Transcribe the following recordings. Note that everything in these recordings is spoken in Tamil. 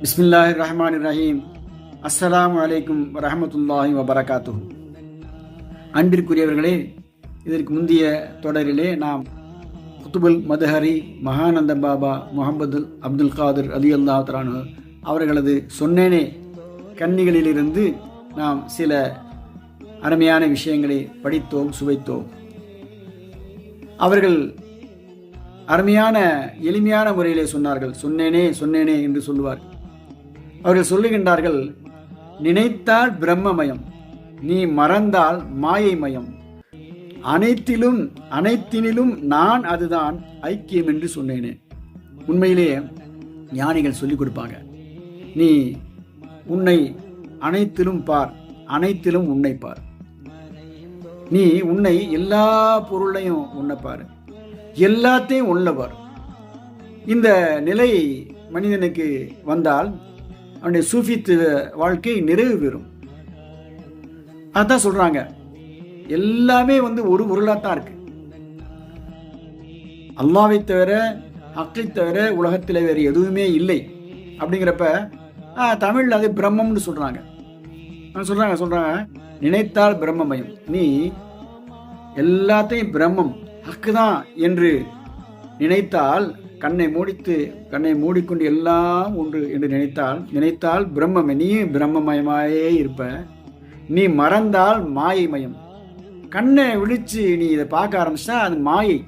பிஸ்மில்லாஹி ரஹ்மான் ரஹீம் அஸ்ஸலாம் அலைக்கும் வரமத்துல்லாஹி வபரகாத்து அன்பிற்குரியவர்களே இதற்கு முந்தைய தொடரிலே நாம் குத்துபுல் மதுஹரி மகானந்த பாபா முகமது அப்துல் காதிர் அலி அல்லா அவர்களது சொன்னேனே கன்னிகளிலிருந்து நாம் சில அருமையான விஷயங்களை படித்தோம் சுவைத்தோம். அவர்கள் அருமையான எளிமையான முறையிலே சொன்னார்கள். சொன்னேனே சொன்னேனே என்று சொல்லுவார் அவர்கள் சொல்லுகின்றார்கள் நினைத்தால் பிரம்மமயம் நீ மறந்தால் மாயை மயம் அனைத்திலும் அனைத்தினிலும் நான் அதுதான் ஐக்கியம் என்று சொன்னேனே. உண்மையிலே ஞானிகள் சொல்லிக் கொடுப்பாங்க நீ உன்னை அனைத்திலும் பார் அனைத்திலும் உன்னை பார். நீ உன்னை எல்லா பொருளையும் உன்னை பார் எல்லாத்தையும் உள்ளவர் இந்த நிலை மனிதனுக்கு வந்தால் அவனுடைய சூஃபித்து வாழ்க்கை நிறைவு பெறும். அதான் சொல்றாங்க. எல்லாமே வந்து ஒரு பொருளாக தான் இருக்கு. அல்லாவை தவிர ஹக்கை தவிர உலகத்தில் வேறு எதுவுமே இல்லை. அப்படிங்கிறப்ப தமிழில் அது பிரம்மம்னு சொல்றாங்க. சொல்றாங்க சொல்றாங்க. நினைத்தால் பிரம்மமயம். நீ எல்லாத்தையும் பிரம்மம் ஹக்கு தான் என்று நினைத்தால் கண்ணை மூடித்து கண்ணை மூடிக்கொண்டு எல்லாம் ஒன்று என்று நினைத்தால் நினைத்தால் பிரம்மமே நீ பிரம்மமயமாயே இருப்ப. நீ மறந்தால் மாயை மயம் கண்ணை விழிச்சு நீ இதை பார்க்க ஆரம்பிச்சா அது மாயை.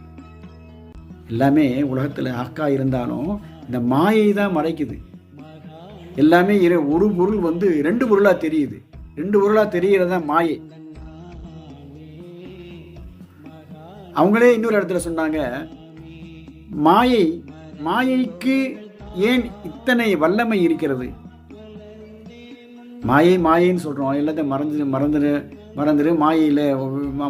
எல்லாமே உலகத்தில் அக்கா இருந்தாலும் இந்த மாயை தான் மறைக்குது. எல்லாமே இரு ஒரு பொருள் வந்து ரெண்டு பொருளாக தெரியுது. ரெண்டு பொருளாக தெரிகிறதா மாயை. அவங்களே இன்னொரு இடத்துல சொன்னாங்க மாயை மாயைக்கு ஏன் இத்தனை வல்லமை இருக்கிறது? மாயை மாயைன்னு சொல்கிறோம் எல்லாத்தையும் மறந்துடு மறந்துடு மறந்துடு மாயையில்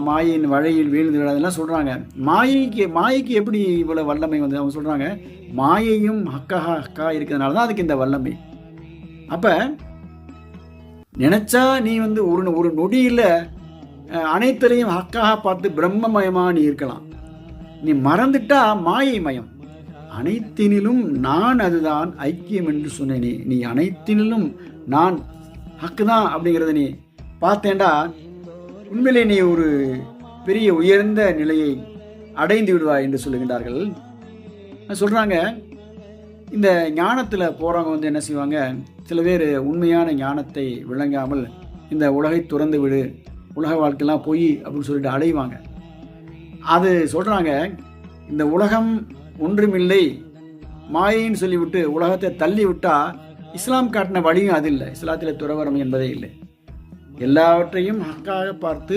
மாயின் வழையில் வீழ்ந்து அதெல்லாம் சொல்கிறாங்க மாயைக்கு மாயைக்கு எப்படி இவ்வளோ வல்லமை வந்து அவங்க சொல்கிறாங்க மாயையும் ஹக்கா ஹக்கா இருக்கிறதுனால தான் அதுக்கு இந்த வல்லமை. அப்போ நினச்சா நீ வந்து ஒரு ஒரு நொடியில் அனைத்திலையும் ஹக்காக பார்த்து பிரம்மமயமாக நீ இருக்கலாம். நீ மறந்துட்டா மாயை மயம். அனைத்தினிலும் நான் அதுதான் ஐக்கியம் என்று சொன்னேனே நீ. அனைத்தினிலும் நான் ஹக்கு தான் அப்படிங்கிறத நீ பார்த்தேன்டா. உண்மையிலே நீ ஒரு பெரிய உயர்ந்த நிலையை அடைந்து விடுவாய் என்று சொல்லுகின்றார்கள். சொல்கிறாங்க இந்த ஞானத்தில் போகிறவங்க வந்து என்ன செய்வாங்க? சில பேர் உண்மையான ஞானத்தை விளங்காமல் இந்த உலகை துறந்து விடு உலக வாழ்க்கைலாம் போய் அப்படின்னு சொல்லிட்டு அடைவாங்க அது சொல்கிறாங்க இந்த உலகம் ஒன்றுமில்லை. மாயின்னு சொல்லிவிட்டு உலகத்தை தள்ளி விட்டால் இஸ்லாம் காட்டின வழியும் அது இல்லை. இஸ்லாத்தில் துறவரம் என்பதே இல்லை. எல்லாவற்றையும் ஹக்காக பார்த்து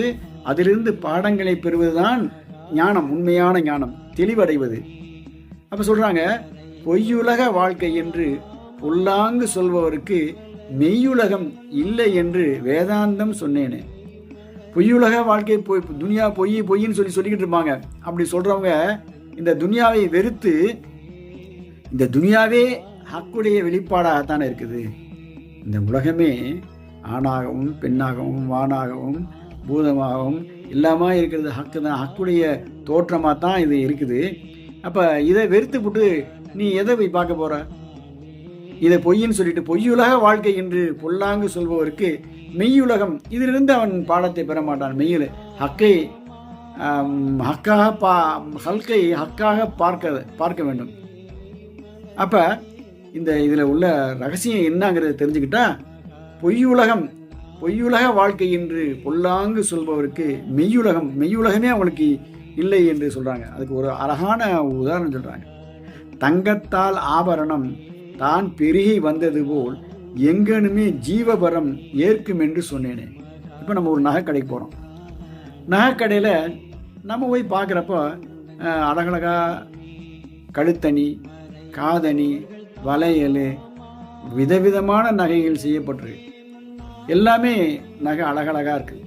அதிலிருந்து பாடங்களை பெறுவதுதான் ஞானம் உண்மையான ஞானம் தெளிவடைவது. அப்போ சொல்கிறாங்க பொய்யுலக வாழ்க்கை என்று பொல்லாங்கு சொல்பவருக்கு மெய்யுலகம் இல்லை என்று வேதாந்தம் சொன்னேனே. பொய்யுலக வாழ்க்கை போய் துனியா பொய் பொய்ன்னு சொல்லி சொல்லிக்கிட்டு இருப்பாங்க. அப்படி சொல்கிறவங்க இந்த துனியாவை வெறுத்து இந்த துனியாவே ஹக்குடைய வெளிப்பாடாகத்தானே இருக்குது. இந்த உலகமே ஆணாகவும் பெண்ணாகவும் வானாகவும் பூதமாகவும் எல்லாமே இருக்கிறது. ஹக்கு தான் ஹக்குடைய தோற்றமாக தான் இது இருக்குது. அப்போ இதை வெறுத்து விட்டு நீ எதை போய் பார்க்க போகிற இதை பொய்ன்னு சொல்லிட்டு பொய்யுலக வாழ்க்கை என்று பொல்லாங்கு சொல்பவருக்கு மெய்யுலகம் இதிலிருந்து அவன் பாடத்தை பெற மாட்டான். மெய்யில். ஹக்கை ஹக்காக பா ஹல்கை ஹக்காக பார்க்க பார்க்க வேண்டும். அப்போ இந்த இதில் உள்ள ரகசியம் என்னங்கிறத தெரிஞ்சுக்கிட்டா பொய்யுலகம் பொய்யுலக வாழ்க்கை என்று பொல்லாங்கு சொல்பவருக்கு மெய்யுலகம் மெய்யுலகமே அவங்களுக்கு இல்லை என்று சொல்கிறாங்க அதுக்கு ஒரு அழகான உதாரணம் சொல்கிறாங்க தங்கத்தால் ஆபரணம் தான் பெருகி வந்தது போல் எங்கனுமே ஜீவபரம் ஏற்கும் என்று சொன்னேனே. இப்போ நம்ம ஒரு நகைக்கடைக்கு போகிறோம் நகைக்கடையில் நம்ம போய் பார்க்குறப்ப அழகழகா கழுத்தணி காதணி வளையல் விதவிதமான நகைகள் செய்யப்பட்டிருக்கு. எல்லாமே நகை அழகழகாக இருக்குது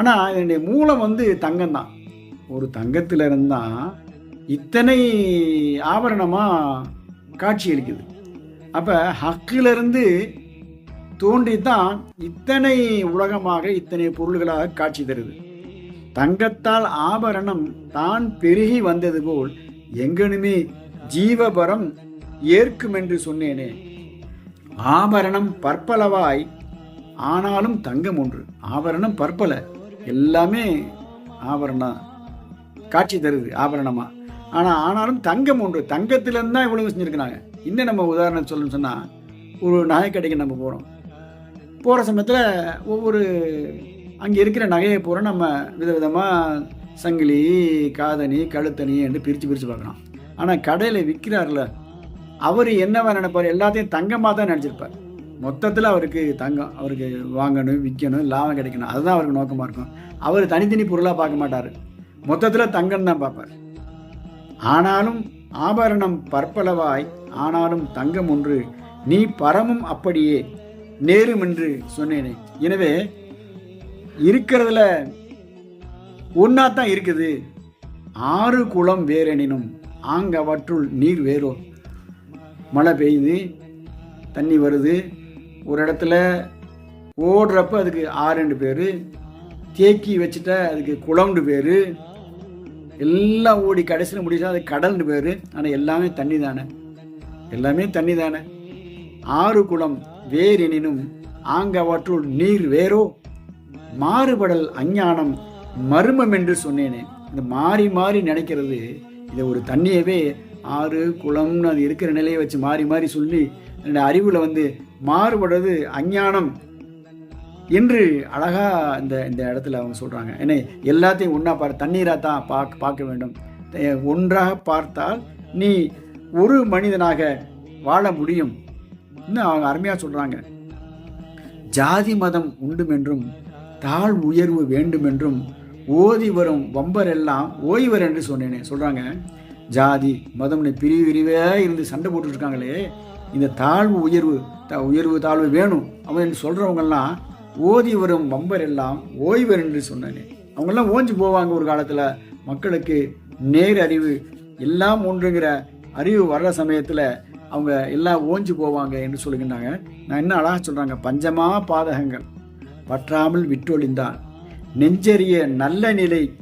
ஆனால் என்னுடைய மூலம் வந்து தங்கம்தான் ஒரு தங்கத்தில் இருந்தால் இத்தனை ஆபரணமாக காட்சி அளிக்குது. அப்போ ஹக்கிலிருந்து தோன்றித்தான் இத்தனை உலகமாக இத்தனை பொருள்களாக காட்சி தருது. தங்கத்தால் ஆபரணம் தான் பெருகி வந்தது போல் எங்கனுமே ஜீவபரம் ஏற்கும் என்று சொன்னேனே. ஆபரணம் பற்பலவாய் ஆனாலும் தங்கம் ஒன்று. ஆபரணம் பற்பல எல்லாமே ஆபரணம் காட்சி தருது ஆபரணமாக ஆனால் ஆனாலும் தங்கம் ஒன்று. தங்கத்திலேருந்து தான் இவ்வளவு செஞ்சுருக்கிறாங்க. இன்னும் நம்ம உதாரணம் சொல்லணும்னு சொன்னால் ஒரு நகைக்கடைக்கு நம்ம போகிறோம் போகிற சமயத்தில் ஒவ்வொரு அங்கே இருக்கிற நகையை பூரா நம்ம விதவிதமாக சங்கிலி காதணி கழுத்தணி என்று பிரித்து பிரித்து பார்க்கலாம். ஆனால் கடையில் விற்கிறார்ல அவர் என்னவா நினைப்பார்? எல்லாத்தையும் தங்கமாக தான் நினச்சிருப்பார். மொத்தத்தில் அவருக்கு தங்கம் அவருக்கு வாங்கணும் விற்கணும் லாபம் கிடைக்கணும். அதுதான் அவருக்கு நோக்கமாக இருக்கும். அவர் தனித்தனி பொருளாக பார்க்க மாட்டார். மொத்தத்தில் தங்கம் தான் பார்ப்பார். ஆனாலும் ஆபரணம் பற்பலவாய் ஆனாலும் தங்கம் ஒன்று நீ பரமும் அப்படியே நேரும் என்று சொன்னேனே. எனவே இருக்கிறதுல ஒன்றா தான் இருக்குது. ஆறு குளம் வேறெனினும் ஆங்கவற்றுள் நீர் வேறோ? மழை பெய்யுது தண்ணி வருது ஒரு இடத்துல ஓடுறப்ப அதுக்கு ஆறுண்டு பேர் தேக்கி வச்சுட்டா அதுக்கு குளம்னு பேர் எல்லாம் ஓடி கடைசியில் முடிச்சா அது கடல்னு பேர். ஆனால் எல்லாமே தண்ணி தானே எல்லாமே தண்ணி தானே ஆறு குளம் வேறெனினும் ஆங்கவற்றுள் நீர் வேறோ? மாறுபடல் அஞ்ஞானம் மர்மம் என்று சொன்னேனே. இந்த மாறி மாறி நினைக்கிறது இதை ஒரு தண்ணியவே ஆறு குளம்னு அது இருக்கிற நிலையை வச்சு மாறி மாறி சொல்லி என்னோட அறிவில் வந்து மாறுபடுறது அஞ்ஞானம். என்று அழகாக இந்த இந்த இடத்துல அவங்க சொல்கிறாங்க என்ன எல்லாத்தையும் ஒன்றா பார் தண்ணீராக தான் பார்க்க பார்க்க வேண்டும். ஒன்றாக பார்த்தால் நீ ஒரு மனிதனாக வாழ முடியும். இன்னும் அவங்க அருமையாக சொல்கிறாங்க ஜாதி மதம் உண்டுமென்றும் தாழ் உயர்வு வேண்டுமென்றும் ஓதி வரும் வம்பர் எல்லாம் ஓய்வர் என்று சொன்னேனே. சொல்கிறாங்க ஜாதி மதம்னு பிரிவு பிரிவாக இருந்து சண்டை போட்டுட்ருக்காங்களே இந்த தாழ்வு உயர்வு த உயர்வு தாழ்வு வேணும் அவன் சொல்கிறவங்கெல்லாம் ஓதி வரும் வம்பர் எல்லாம் ஓய்வர் என்று சொன்னேனே. அவங்கெல்லாம் ஓஞ்சு போவாங்க ஒரு காலத்தில். மக்களுக்கு நேர் அறிவு எல்லாம் ஒன்றுங்கிற அறிவு வர்ற சமயத்தில் அவங்க எல்லாம் ஓஞ்சி போவாங்க என்று சொல்லுகின்றாங்க. நான் என்ன அழகாக சொல்கிறாங்க பஞ்சமா பாதகங்கள். பற்றாமல் விட்டொழிந்தான். நெஞ்சறிய நல்ல நிலை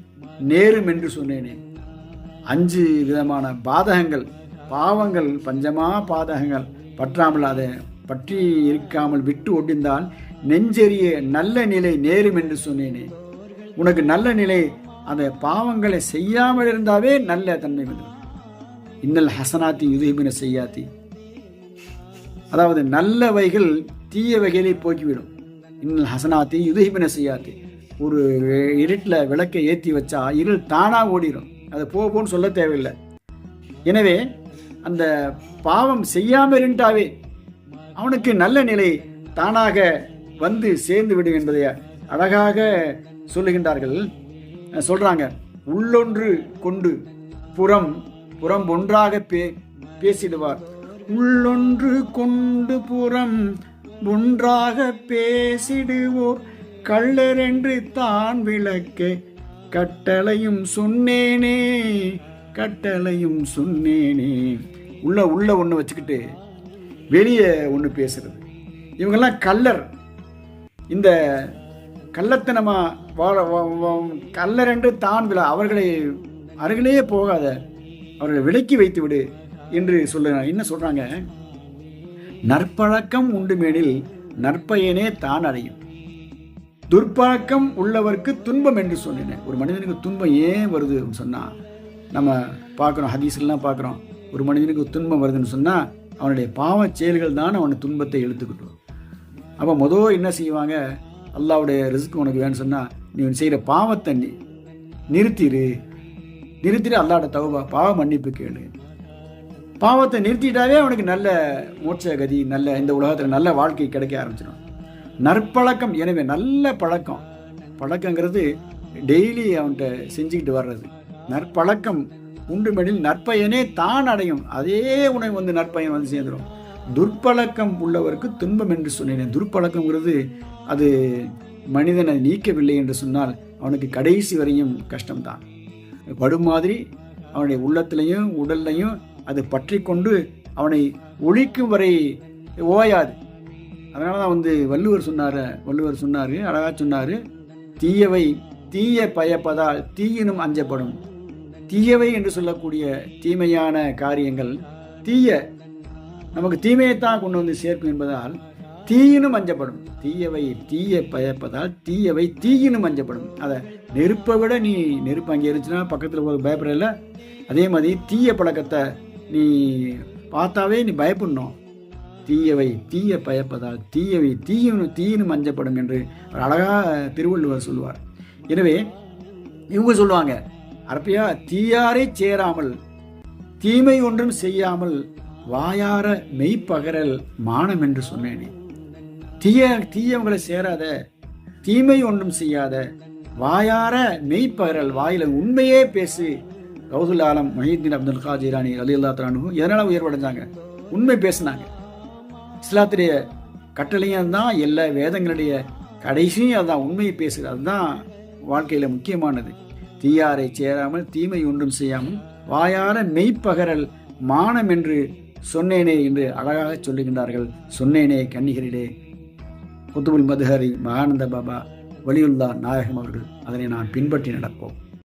நேரும் என்று சொன்னேனே. அஞ்சு விதமான பாதகங்கள். பாவங்கள் பஞ்சமா பாதகங்கள். பற்றாமல் அதை பற்றி இருக்காமல் விட்டு ஒடிந்தால் நெஞ்செறிய நல்ல நிலை நேரும் என்று சொன்னேனே. உனக்கு நல்ல நிலை அந்த பாவங்களை செய்யாமல் இருந்தாவே நல்ல தன்மை வந்துடும் இன்னல் ஹசனாத்தி யுதயமின செய்யாத்தி. அதாவது நல்லவைகள் தீயவைகளை போக்கிவிடும் இன்னல் ஹசனாத்தி யுதயமின செய்யாத்தி. ஒரு இருட்டில் விளக்கை ஏற்றி வச்சா இருள் தானாக ஓடிடும் அதை போகும்னு போன்னு சொல்ல தேவையில்லை. எனவே அந்த பாவம் செய்யாமல் இருந்தாவே அவனுக்கு நல்ல நிலை தானாக வந்து சேர்ந்து விடும் என்பதை அழகாக சொல்லுகின்றார்கள். சொல்கிறாங்க சொல்றாங்க உள்ளொன்று கொண்டு புறம் புறம் ஒன்றாக பே பேசிடுவார். உள்ளொன்று கொண்டு புறம் ஒன்றாக பேசிடுவோர் கள்ளர் என்று தான் விளக்க கட்டளையும் சொன்னேனே கட்டளையும் சொன்னேனே. உள்ள உள்ள ஒன்று வச்சுக்கிட்டு வெளியே ஒன்று பேசுறது. இவங்கெல்லாம் கல்லர் இந்த கள்ளத்தனமா வாழ வா- என்று தான் விழா அவர்களை அருகிலேயே போகாத அவர்களை விலக்கி வைத்து விடு என்று சொல்ல என்ன சொல்றாங்க? நற்பழக்கம் உண்டுமேனில் நற்பயனே தான் அடையும் துர்ப்பழக்கம் உள்ளவருக்கு துன்பம் என்று சொன்னேன். ஒரு மனிதனுக்கு துன்பம் ஏன் வருது சொன்னா நம்ம பார்க்குறோம் ஹதீஸ்லாம் பார்க்குறோம். ஒரு மனிதனுக்கு துன்பம் வருதுன்னு சொன்னால் அவனுடைய பாவச் செயல்கள் தான் அவனை துன்பத்தை இழுத்துக்கிட்டோம் வரும். அப்போ மொதல் என்ன செய்வாங்க? அல்லாவுடைய ரிஸ்க் உனக்கு வேணும்னு சொன்னால் நீ செய்கிற பாவத்தை நீ நிறுத்திடு நிறுத்திட்டு அல்லாட தௌபா பாவ மன்னிப்பு கேளு. பாவத்தை நிறுத்திட்டாவே அவனுக்கு நல்ல மோட்ச கதி நல்ல இந்த உலகத்தில் நல்ல வாழ்க்கை கிடைக்க ஆரம்பிச்சிடும். நற்பழக்கம் எனவே நல்ல பழக்கம். பழக்கங்கிறது டெய்லி அவன்கிட்ட செஞ்சுக்கிட்டு வர்றது. நற்பழக்கம் உண்டுமெனில் நற்பயனே தான் அடையும். அதே உணவு வந்து நற்பயன் வந்து சேர்ந்துடும் துர்ப்பழக்கம் உள்ளவருக்கு துன்பம் என்று சொன்னேன். துர்ப்பழக்கங்கிறது அது மனிதனை நீக்கவில்லை என்று சொன்னால் அவனுக்கு கடைசி வரையும் கஷ்டம்தான். படு மாதிரி அவனுடைய உள்ளத்திலையும் உடல்லையும் அது பற்றி கொண்டு அவனை ஒழிக்கும் வரை ஓயாது. அதனால தான் வந்து வள்ளுவர் சொன்னார் வள்ளுவர் சொன்னார் அழகாக சொன்னார் தீயவை தீய பயப்பதால் தீயினும் அஞ்சப்படும். தீயவை என்று சொல்லக்கூடிய தீமையான காரியங்கள் தீய நமக்கு தீமையைத்தான் கொண்டு வந்து சேர்க்கும் என்பதால் தீயினும் அஞ்சப்படும். தீயவை தீய பயப்பதால் தீயவை தீயினும் அஞ்சப்படும். அதை நெருப்பை விட நீ நெருப்பு அங்கே இருந்துச்சுன்னா பக்கத்தில் போய் பயப்படல. அதே மாதிரி தீய பழக்கத்தை நீ பார்த்தாவே நீ பயப்படணும். தீயவை தீய பயப்பதால் தீயவை தீயினும் தீயினும் அஞ்சப்படும் என்று ஒரு அழகாக திருவள்ளுவர் சொல்லுவார். எனவே இவங்க சொல்லுவாங்க அரப்பியா தீயாரை சேராமல் தீமை ஒன்றும் செய்யாமல் வாயார மெய்ப்பகரல் மானம் என்று சொன்னேனே. தீய தீயவங்களை சேராத தீமை ஒன்றும் செய்யாத வாயார மெய்ப்பகரல் வாயில உண்மையே பேசு ரவுதுல் ஆலம் மஹீத்தீன் அப்துல் காஜிரானி அலி அல்லா தலானுக்கும் எதனால உயர்வடைஞ்சாங்க? உண்மை பேசினாங்க. இஸ்லாத்துடைய கட்டளையும் தான் எல்லா வேதங்களுடைய கடைசியும் அதுதான் உண்மையை பேசுகிறது அதுதான் வாழ்க்கையில் முக்கியமானது. தீயாரை சேராமல் தீமை ஒன்றும் செய்யாமல் வாயார மெய்ப்பகரல் மானம் என்று சொன்னேனே என்று அழகாக சொல்லுகின்றார்கள். சொன்னேனே கன்னிகரிலே. குத்துபுல் மதுஹரி மகானந்த பாபா வலியுல்லா நாயகம் அவர்கள் அதனை நான் பின்பற்றி நடப்போம்.